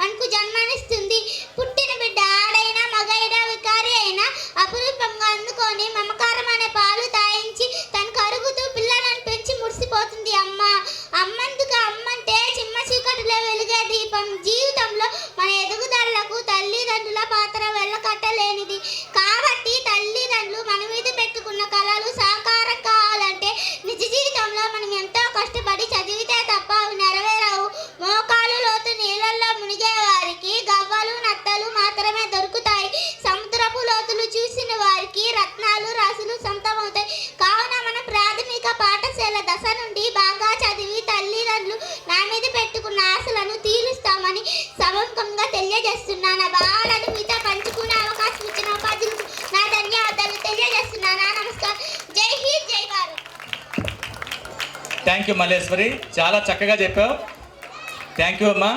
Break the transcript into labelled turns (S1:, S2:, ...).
S1: మనకు జన్మనిస్తుంది. పుట్టిన బిడ్డ ఆడైనా మగైనా వికారి అయినా అపురూపంగా అందుకొని మమకారం అనే పాలు తాయించి తను కరుగుతూ పిల్లలను పెంచి మురిసిపోతుంది అమ్మ. అమ్మందుకు అమ్మంటే చిమ్మ చీకటిలో వెలిగే దీపం జీవితంలో మన
S2: థ్యాంక్ యూ మల్లేశ్వరి. చాలా చక్కగా చెప్పావు. థ్యాంక్ యూ అమ్మా.